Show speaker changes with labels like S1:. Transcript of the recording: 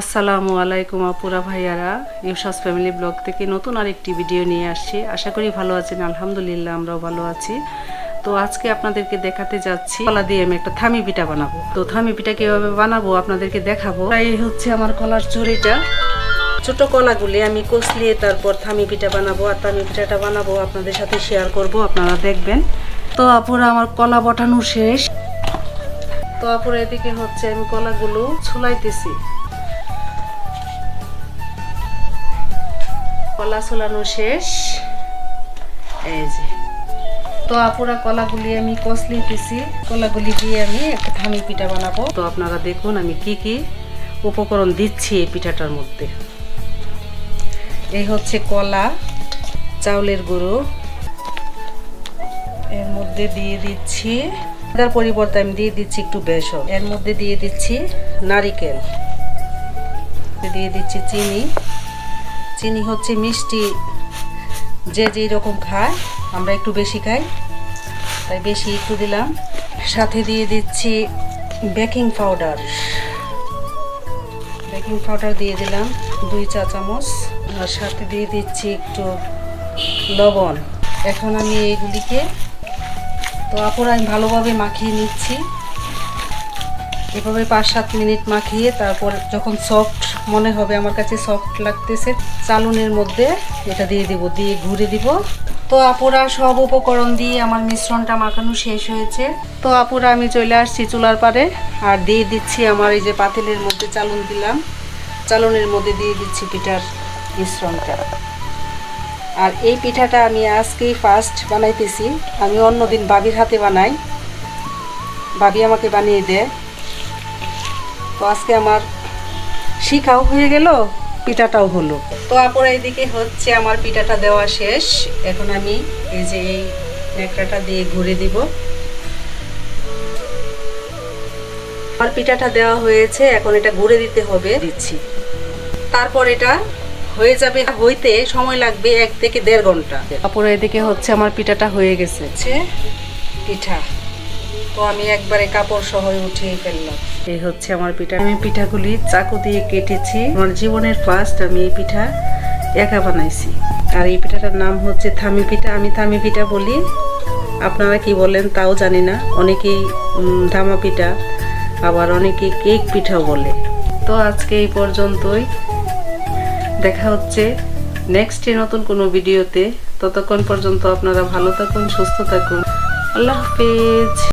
S1: আসসালামু আলাইকুম আপুরা ভাইয়ারা ইউসাস ফ্যামিলি ব্লগ থেকে নতুন আরেকটি ভিডিও নিয়ে আসছি। আশা করি ভালো আছেন, আলহামদুলিল্লাহ আমরাও ভালো আছি। তো আজকে আপনাদেরকে দেখাতে যাচ্ছি, কলা দিয়ে আমি একটা থামি পিঠা বানাবো। তো থামি পিঠা কীভাবে বানাবো আপনাদেরকে দেখাবো। এই হচ্ছে আমার কলার চুরিটা ছোট কলাগুলি আমি কষলিয়ে তারপর থামি পিঠা বানাবো আর থামি পিঠাটা বানাবো। আপনাদের সাথে শেয়ার করব, আপনারা দেখবেন। তো আপুরা, আমার কলা বটানো শেষ। তো আপুরা, এদিকে হচ্ছে আমি কলাগুলো ছুলাইতেছি। কলা ছোলানো শেষ। এই যে। তো আপুরা কলাগুলি আমি কষলিতেছি কলাগুলি দিয়ে আমি একটা থামি পিঠা বানাবো। তো আপনারা দেখুন আমি কি কি উপকরণ দিচ্ছি এই পিঠাটার মধ্যে। এই হচ্ছে কলা, চাউলের গুঁড়ো। এর মধ্যে দিয়ে দিচ্ছি। তার পরিবর্তে আমি দিয়ে দিচ্ছি একটু বেসন। এর মধ্যে দিয়ে দিচ্ছি নারিকেল। দিয়ে দিচ্ছি চিনি। চিনি হচ্ছে মিষ্টি, যে যেই রকম খায়, আমরা একটু বেশি খাই। তাই বেশি একটু দিলাম। সাথে দিয়ে দিচ্ছি বেকিং পাউডার। বেকিং পাউডার দিয়ে দিলাম দুই চা চামচ। আর সাথে দিয়ে দিচ্ছি একটু লবণ। এখন আমি এইগুলিকে তো আপুরা আমি ভালোভাবে মাখিয়ে নিচ্ছি। এভাবে পাঁচ সাত মিনিট মাখিয়ে তারপর যখন সফট মনে হবে আমার কাছে সফট লাগতেছে। চালুনের মধ্যে এটা দিয়ে দিব, দিয়ে ঘুরে দিব। তো আপুরা সব উপকরণ দিয়ে আমার মিশ্রণটা মাখানো শেষ হয়েছে। তো আপুরা, আমি চলে আসছি চুলার পারে আর দিয়ে দিচ্ছি আমার এই যে পাতিলের মধ্যে চালুন দিলাম। চালনের মধ্যে দিয়ে দিচ্ছি পিঠার মিশ্রণটা। আর এই পিঠাটা আমি আজকেই ফার্স্ট বানাইতেছি। আমি অন্যদিন বাবির হাতে বানাই। বাবি আমাকে বানিয়ে দেয়। তো আজকে আমার শিখাও হয়ে গেল পিঠাটাও হলো। তো আপুর এইদিকে হচ্ছে আমার পিঠাটা দেওয়া শেষ। এখন আমি এই যে এই ন্যাকড়াটা দিয়ে ঘুরে দিব। আমার পিঠাটা দেওয়া হয়েছে এখন এটা ঘুরে দিতে হবে। দিচ্ছি। তারপর এটা হয়ে যাবে হইতে সময় লাগবে এক থেকে দেড় ঘণ্টা। তারপরে এদিকে হচ্ছে আমার পিঠাটা হয়ে গেছে। পিঠা। তো আমি একবারে কাপড় সহ উঠিয়ে ফেললাম। এই হচ্ছে আমার পিঠা। আমি পিঠাগুলি চাকু দিয়ে কেটেছি। আমার জীবনের ফার্স্ট আমি এই পিঠা একা বানাইছি। আর এই পিঠাটার নাম হচ্ছে থামি পিঠা। আমি থামি পিঠা বলি। আপনারা কি বলেন তাও জানি না। অনেকেই ধামা পিঠা, আবার অনেকেই কেক পিঠাও বলে। তো আজকে এই পর্যন্তই। দেখা হচ্ছে নেক্সটে নতুন কোনো ভিডিওতে ততক্ষণ পর্যন্ত আপনারা ভালো থাকুন, সুস্থ থাকুন। আল্লাহ হাফেজ।